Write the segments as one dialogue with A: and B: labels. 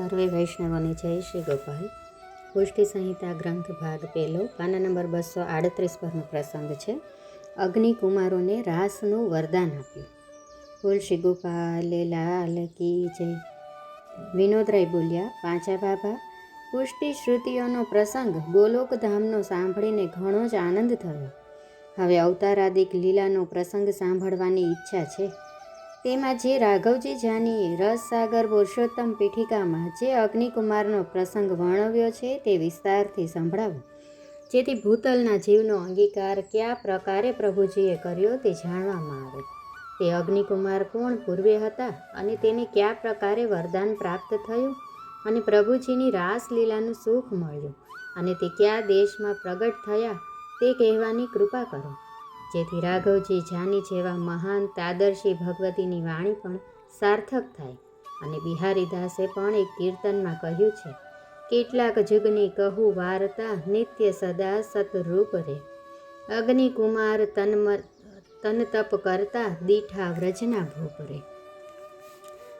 A: સર્વે વૈષ્ણવોને જય શ્રી ગોપાલ. પુષ્ટિ સંહિતા ગ્રંથ ભાગ પહેલો, પાના નંબર બસો આડત્રીસ પરનો પ્રસંગ છે. અગ્નિકુમારોને રાસનું વરદાન આપ્યું. બોલ શ્રી ગોપાલ લાલ કી જય. વિનોદરાય બોલ્યા પાંચા બાબા, પુષ્ટિ શ્રુતિઓનો પ્રસંગ ગોલોકધામનો સાંભળીને ઘણો જ આનંદ થયો. હવે અવતારાદિક લીલાનો પ્રસંગ સાંભળવાની ઈચ્છા છે. તેમાં જે રાઘવજી જાનીએ રસસાગર પુરુષોત્તમ પીઠિકામાં જે અગ્નિકુમારનો પ્રસંગ વર્ણવ્યો છે તે વિસ્તારથી સંભળાવો. જેથી ભૂતલના જીવનો અંગીકાર કયા પ્રકારે પ્રભુજીએ કર્યો તે જાણવામાં આવે. તે અગ્નિકુમાર કોણ પૂર્વે હતા અને તેને કયા પ્રકારે વરદાન પ્રાપ્ત થયું? અને પ્રભુજીની રાસલીલાનું સુખ મળ્યું. અને તે કયા દેશમાં પ્રગટ થયા તે કહેવાની કૃપા કરો. જેથી રાઘવજી જાની જેવા મહાન તાદર્શી ભગવતીની વાણી પણ સાર્થક થાય અને બિહારીદાસે પણ એક કીર્તનમાં કહ્યું છે, કેટલાક જુગની કહું વાર્તા નિત્ય સદા સતરૂપ રે અગ્નિકુમાર તન્મ તન તપ કરતા દીઠા વ્રજના ભૂપ રે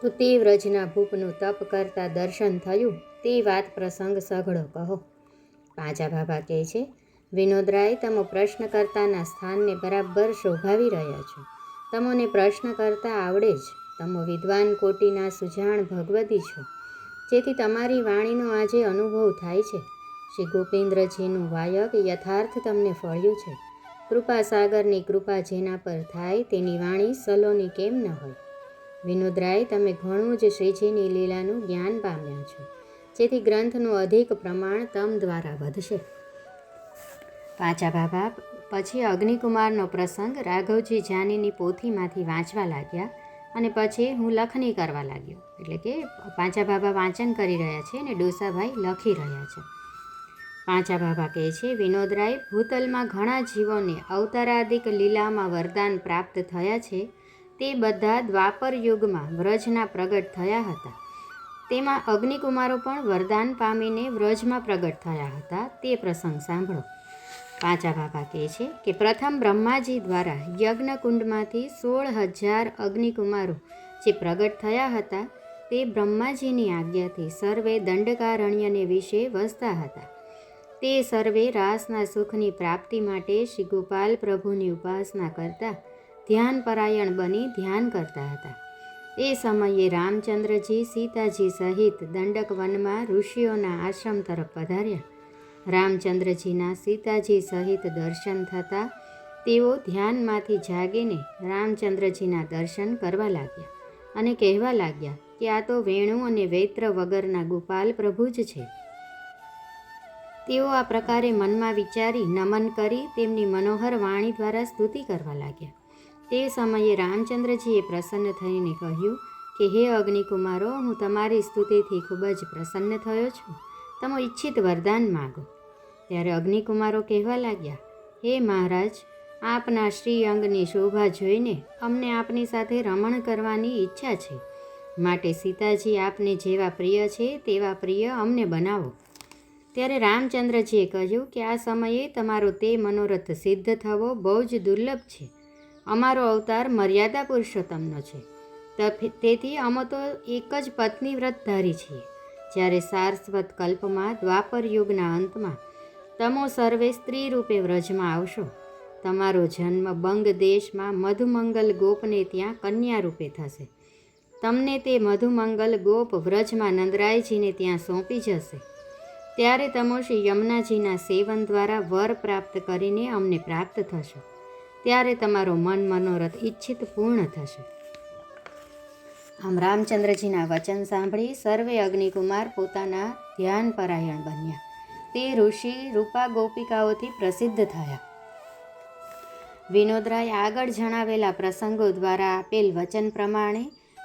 A: તો તે વ્રજના ભૂપનું તપ કરતા દર્શન થયું, તે વાત પ્રસંગ સઘળો કહો. પાંચા બાબા કહે છે વિનોદરાય તમે પ્રશ્નકર્તાના સ્થાનને બરાબર શોભાવી રહ્યા છો. તમોને પ્રશ્ન કરતા આવડે જ. તમો વિદ્વાન કોટીના સુજાણ ભગવતી છો. જેથી તમારી વાણીનો આજે અનુભવ થાય છે. શ્રી ગોપેન્દ્રજીનું વાયક યથાર્થ તમને ફળ્યું છે. કૃપા સાગરની કૃપા જેના પર થાય તેની વાણી સલોની કેમ ન હોય? વિનોદરાય, તમે ઘણું જ શ્રીજીની લીલાનું જ્ઞાન પામ્યા છો. જેથી ગ્રંથનું અધિક પ્રમાણ તમ દ્વારા વધશે. પાંચા બાબા પછી અગ્નિકુમારનો પ્રસંગ રાઘવજી જાનીની પોથીમાંથી વાંચવા લાગ્યા અને પછી હું લખણી કરવા લાગ્યો. એટલે કે પાંચા બાબા વાંચન કરી રહ્યા છે અને ડોસાભાઈ લખી રહ્યા છે. પાંચા બાબા કહે છે, વિનોદરાય, ભૂતલમાં ઘણા જીવોને અવતારાદિક લીલામાં વરદાન પ્રાપ્ત થયા છે. તે બધા દ્વાપર યુગમાં વ્રજના પ્રગટ થયા હતા. તેમાં અગ્નિકુમારો પણ વરદાન પામીને વ્રજમાં પ્રગટ થયા હતા. તે પ્રસંગ સાંભળો. પાંચા બાબા કહે છે કે પ્રથમ બ્રહ્માજી દ્વારા યજ્ઞકુંડમાંથી સોળ હજાર અગ્નિકુમારો જે પ્રગટ થયા હતા, તે બ્રહ્માજીની આજ્ઞાથી સર્વે દંડકારણ્યને વિશે વસતા હતા. તે સર્વે રાસના સુખની પ્રાપ્તિ માટે શ્રી ગોપાલ પ્રભુની ઉપાસના કરતા ધ્યાનપરાયણ બની ધ્યાન કરતા હતા. એ સમયે રામચંદ્રજી સીતાજી સહિત દંડક વનમાં ઋષિઓના આશ્રમ તરફ પધાર્યા રામચંદ્રજીના સીતાજી સહિત દર્શન થતાં તેઓ ધ્યાનમાંથી જાગીને રામચંદ્રજીના દર્શન કરવા લાગ્યા અને કહેવા લાગ્યા કે આ તો વેણુ અને વૈત્ર વગરના ગોપાલ પ્રભુ જ છે. તેઓ આ પ્રકારે મનમાં વિચારી નમન કરી તેમની મનોહર વાણી દ્વારા સ્તુતિ કરવા લાગ્યા. તે સમયે રામચંદ્રજીએ પ્રસન્ન થઈને કહ્યું કે, હે અગ્નિકુમારો, હું તમારી સ્તુતિથી ખૂબ જ પ્રસન્ન થયો છું. તમે ઈચ્છિત વરદાન માગો. ત્યારે અગ્નિકુમારો કહેવા લાગ્યા, હે મહારાજ, આપના શ્રી અંગની શોભા જોઈને અમને આપની સાથે રમણ કરવાની ઈચ્છા છે. માટે સીતાજી આપને જેવા પ્રિય છે તેવા પ્રિય અમને બનાવો. ત્યારે રામચંદ્રજીએ કહ્યું કે આ સમયે તમારો તે મનોરથ સિદ્ધ થવો બહુ જ દુર્લભ છે. અમારો અવતાર મર્યાદા પુરુષોત્તમનો છે. તેથી અમે તો એક જ પત્ની વ્રતધારી છીએ. જ્યારે સારસ્વત કલ્પમાં દ્વાપર યુગના અંતમાં તમો સર્વે સ્ત્રી રૂપે વ્રજમાં આવશો. તમારો જન્મ બંગ દેશમાં મધુમંગલ ગોપને ત્યાં કન્યા રૂપે થશે. તમને તે મધુમંગલ ગોપ વ્રજમાં નંદરાયજીને ત્યાં સોંપી જશે. ત્યારે તમો શ્રી યમુનાજીના સેવન દ્વારા વર પ્રાપ્ત કરીને અમને પ્રાપ્ત થશો. ત્યારે તમારો મન મનોરથ ઈચ્છિત પૂર્ણ થશે. આમ રામચંદ્રજીના વચન સાંભળી સર્વે અગ્નિકુમાર પોતાના ધ્યાન પરાયણ બન્યા. તે ઋષિ રૂપા ગોપિકાઓથી પ્રસિદ્ધ થયા. વિનોદરાય આગળ જણાવેલા પ્રસંગો દ્વારા આપેલ વચન પ્રમાણે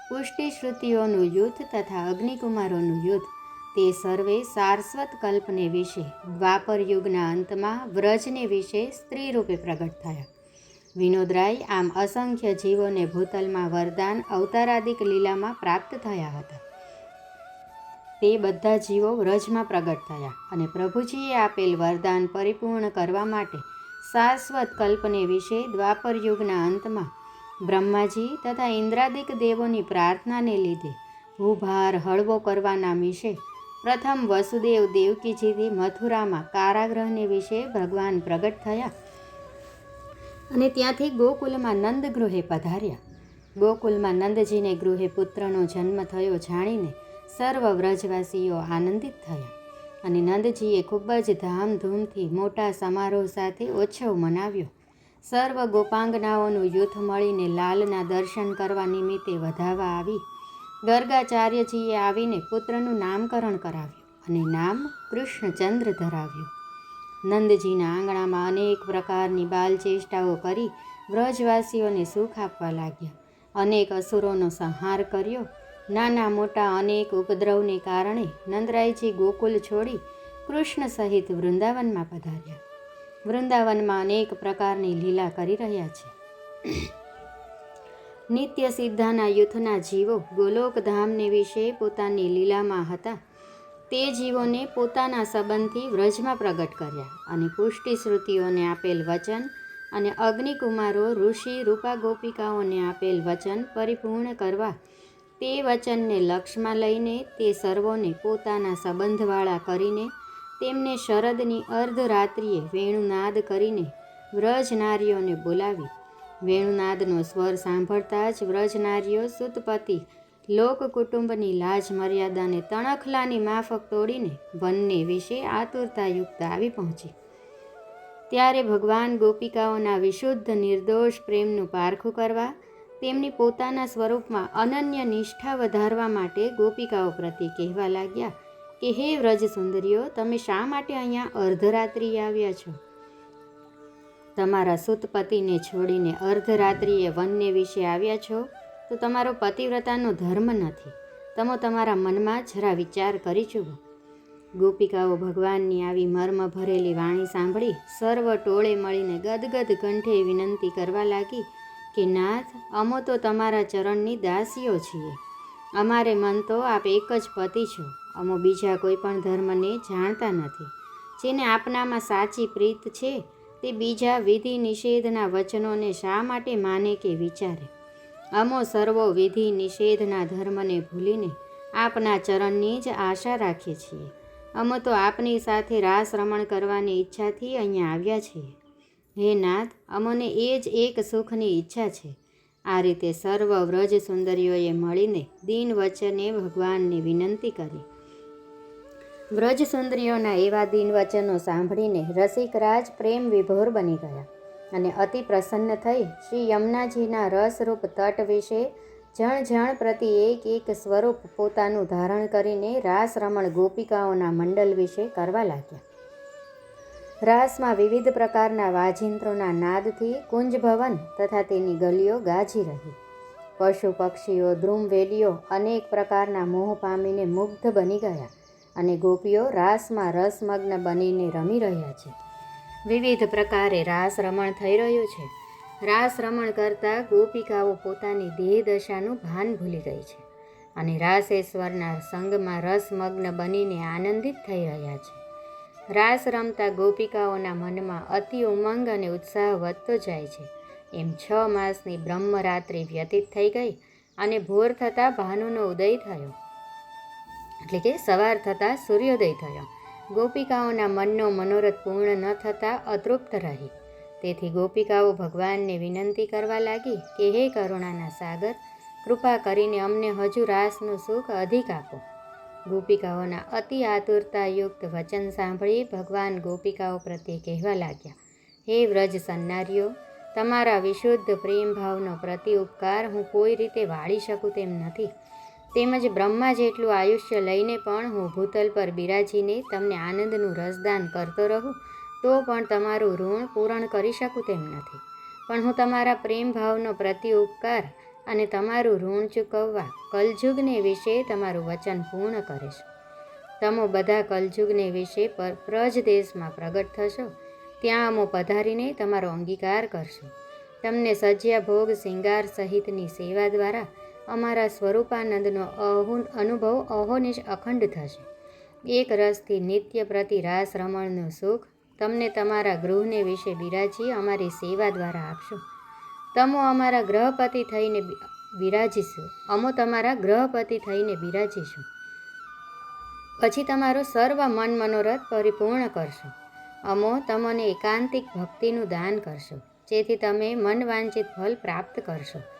A: પુષ્ટિ શ્રુતિઓનું યુદ્ધ તથા અગ્નિકુમારોનું યુદ્ધ તે સર્વે સારસ્વત કલ્પને વિશે, દ્વાપર યુગના અંતમાં વ્રજને વિશે સ્ત્રી રૂપે પ્રગટ થયા. વિનોદરાય આમ અસંખ્ય જીવોને ભૂતલમાં વરદાન અવતારાદિક લીલામાં પ્રાપ્ત થયા હતા. તે બધા જીવો વ્રજમાં પ્રગટ થયા અને પ્રભુજીએ આપેલ વરદાન પરિપૂર્ણ કરવા માટે શાશ્વત કલ્પને વિશે દ્વાપર યુગના અંતમાં બ્રહ્માજી તથા ઇન્દ્રાદિક દેવોની પ્રાર્થનાને લીધે ભૂભાર હળવો કરવાના વિશે પ્રથમ વસુદેવ દેવકીજીથી મથુરામાં કારાગ્રહને વિશે ભગવાન પ્રગટ થયા અને ત્યાંથી ગોકુલમાં નંદ ગૃહે પધાર્યા. ગોકુલમાં નંદજીને ગૃહે પુત્રનો જન્મ થયો જાણીને સર્વ વ્રજવાસીઓ આનંદિત થયા. અને નંદજીએ ખૂબ જ ધામધૂમથી મોટા સમારોહ સાથે ઉત્સવ મનાવ્યો. સર્વ ગોપાંગનાઓનું યુથ મળીને લાલના દર્શન કરવા નિમિત્તે વધાવા આવી. ગર્ગાચાર્યજીએ આવીને પુત્રનું નામકરણ કરાવ્યું અને નામ કૃષ્ણચંદ્ર ધરાવ્યું. નંદજીના આંગણામાં અનેક પ્રકારની બાલચેષ્ટાઓ કરી વ્રજવાસીઓને સુખ આપવા લાગ્યા. અનેક અસુરોનો સંહાર કર્યો. નાના મોટા અનેક ઉપદ્રવને કારણે નંદરાયજી ગોકુલ છોડી કૃષ્ણ સહિત વૃંદાવનમાં પધાર્યા. વૃંદાવનમાં અનેક પ્રકારની લીલા કરી રહ્યા છે. નિત્ય સિદ્ધાના યુથના જીવો ગોલોકધામને વિશે પોતાની લીલામાં હતા. તે જીવોને પોતાના સંબંધથી વ્રજમાં પ્રગટ કર્યા અને પુષ્ટિ શ્રુતિઓને આપેલ વચન અને અગ્નિકુમારો, ઋષિ રૂપા ગોપિકાઓને આપેલ વચન પરિપૂર્ણ કરવા તે વચનને લક્ષમાં લઈને તે સર્વોને પોતાના સંબંધવાળા કરીને તેમને શરદની અર્ધરાત્રિએ વેણુનાદ કરીને વ્રજ નારીઓને બોલાવી. વેણુનાદનો સ્વર સાંભળતા જ વ્રજ નારીઓ સુતપતિ લોક કુટુંબની લાજ મર્યાદાને તણખલાની માફક તોડીને વનને વિશે આતુરતાયુક્ત આવી પહોંચી. ત્યારે ભગવાન ગોપિકાઓના વિશુદ્ધ નિર્દોષ પ્રેમનું પારખું કરવા, તેમની પોતાના સ્વરૂપમાં અનન્ય નિષ્ઠા વધારવા માટે ગોપિકાઓ પ્રત્યે કહેવા લાગ્યા કે, હે વ્રજ સુંદરીઓ તમે શા માટે અહીંયા અર્ધરાત્રિ આવ્યા છો? તમારા સુતપતિને છોડીને અર્ધરાત્રિએ વનને વિશે આવ્યા છો? તો તમારો પતિવ્રતાનો ધર્મ નથી. તમે તમારા મનમાં જરા વિચાર કરી જુઓ. ગોપિકાઓ ભગવાનની આવી મર્મ ભરેલી વાણી સાંભળી સર્વ ટોળે મળીને ગદગદ કંઠે વિનંતી કરવા લાગી કે, નાથ, અમો તો તમારા ચરણની દાસીઓ છીએ. અમારે મન તો આપ એક જ પતિ છો. અમો બીજા કોઈ પણ ધર્મને જાણતા નથી. જેને આપનામાં સાચી પ્રીત છે, તે બીજા વિધિ નિષેધના વચનોને શા માટે માને કે વિચારે? અમો સર્વો વિધિ નિષેધના ધર્મને ભૂલીને આપના ચરણની જ આશા રાખીએ છીએ. અમે તો આપની સાથે રાસ રમણ કરવાની ઈચ્છાથી અહીંયા આવ્યા છીએ હે નાથ, અમને એ જ એક સુખની ઈચ્છા છે. આ રીતે સર્વ વ્રજ સુંદરીઓએ મળીને દિન વચને ભગવાનને વિનંતી કરી. વ્રજ સુંદરીઓના એવા દિન વચનો સાંભળીને રસિકરાજ પ્રેમ વિભોર બની ગયા. અને અતિ પ્રસન્ન થઈ શ્રી યમુનાજીના રસરૂપ તટ વિશે જણ જણ પ્રતિ એક એક સ્વરૂપ પોતાનું ધારણ કરીને રાસ રમણ ગોપિકાઓના મંડળ વિશે કરવા લાગ્યા. રાસમાં વિવિધ પ્રકારના વાજિંત્રોના નાદથી કુંજભવન તથા તેની ગલીઓ ગાજી રહી. પશુ પક્ષીઓ ધ્રુમવેલીઓ અનેક પ્રકારના મોહ પામીને મુગ્ધ બની ગયા અને ગોપીઓ રાસમાં રસમગ્ન બનીને રમી રહ્યા છે. વિવિધ પ્રકારે રાસ રમણ થઈ રહ્યું છે. રાસ રમણ કરતાં ગોપિકાઓ પોતાની દેહ દશાનું ભાન ભૂલી ગઈ છે અને રાસેશ્વરના સંગમાં રસમગ્ન બનીને આનંદિત થઈ રહ્યા છે. રાસ રમતા ગોપિકાઓના મનમાં અતિ ઉમંગ અને ઉત્સાહ વધતો જાય છે. એમ છ માસની બ્રહ્મરાત્રિ વ્યતીત થઈ ગઈ અને ભોર થતાં ભાનુનો ઉદય થયો. એટલે કે સવાર થતાં સૂર્યોદય થયો. ગોપિકાઓના મનનો મનોરથ પૂર્ણ ન થતાં અતૃપ્ત રહી. તેથી ગોપિકાઓ ભગવાનને વિનંતી કરવા લાગી કે, હે કરુણાના સાગર, કૃપા કરીને અમને હજુ રાસનું સુખ અધિક આપો. ગોપિકાઓના અતિ આતુરતાયુક્ત વચન સાંભળી ભગવાન ગોપિકાઓ પ્રત્યે કહેવા લાગ્યા, હે વ્રજ સન્નારીઓ, તમારા વિશુદ્ધ પ્રેમ ભાવનો પ્રતિ ઉપકાર હું કોઈ રીતે વાળી શકું તેમ નથી. તેમજ બ્રહ્મા જેટલું આયુષ્ય લઈને પણ હું ભૂતલ પર બિરાજીને તમને આનંદનું રસદાન કરતો રહું, તો પણ તમારું ઋણ પૂરણ કરી શકું તેમ નથી. પણ હું તમારા પ્રેમ ભાવનો પ્રતિ ઉપકાર અને તમારું ઋણ ચૂકવવા કલજુગને વિશે તમારું વચન પૂર્ણ કરીશ. તમો બધા કલજુગને વિશે પર પ્રજ દેશમાં પ્રગટ થશો. ત્યાં અમો પધારીને તમારો અંગીકાર કરશો. તમને સજ્યા ભોગ શિંગાર સહિતની સેવા દ્વારા અમારા સ્વરૂપાનંદનો અહુન અનુભવ અહોનિશ અખંડ થશે. એક રસથી નિત્ય પ્રતિ રાસ રમણનું સુખ તમને તમારા ગૃહને વિશે બિરાજી અમારી સેવા દ્વારા આપશો. તમો અમારા ગ્રહપતિ થઈને બિરાજીશું. અમો તમારા ગ્રહપતિ થઈને બિરાજીશું. પછી તમારો સર્વ મન મનોરથ પરિપૂર્ણ કરશો. અમો તમને એકાંતિક ભક્તિનું દાન કરશો. જેથી તમે મન વાંચિત ફલ પ્રાપ્ત કરશો.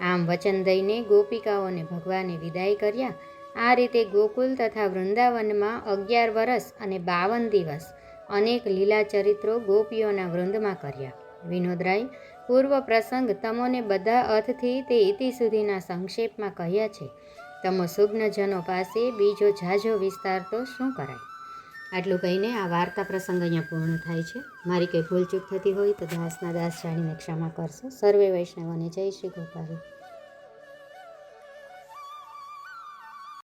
A: આમ વચન દઈને ગોપિકાઓને ભગવાને વિદાય કર્યા. આ રીતે ગોકુલ તથા વૃંદાવનમાં અગિયાર વર્ષ અને બાવન દિવસ અનેક લીલા ચરિત્રો ગોપીઓના વૃંદમાં કર્યા. વિનોદરાય, પૂર્વ પ્રસંગ તમોને બધા અર્થથી તે ઇતિ સુધીના સંક્ષેપમાં કહ્યા છે. તમો સુગ્નજનો પાસે બીજો ઝાઝો વિસ્તાર તો શું કરાય? આટલું કહીને આ વાર્તા પ્રસંગ અહીંયા પૂર્ણ થાય છે. મારી કંઈ ભૂલચૂક થતી હોય તો દાસના દાસ જાણીને ક્ષમા કરશો. સર્વે વૈષ્ણવોને જય શ્રી ગોપાલ.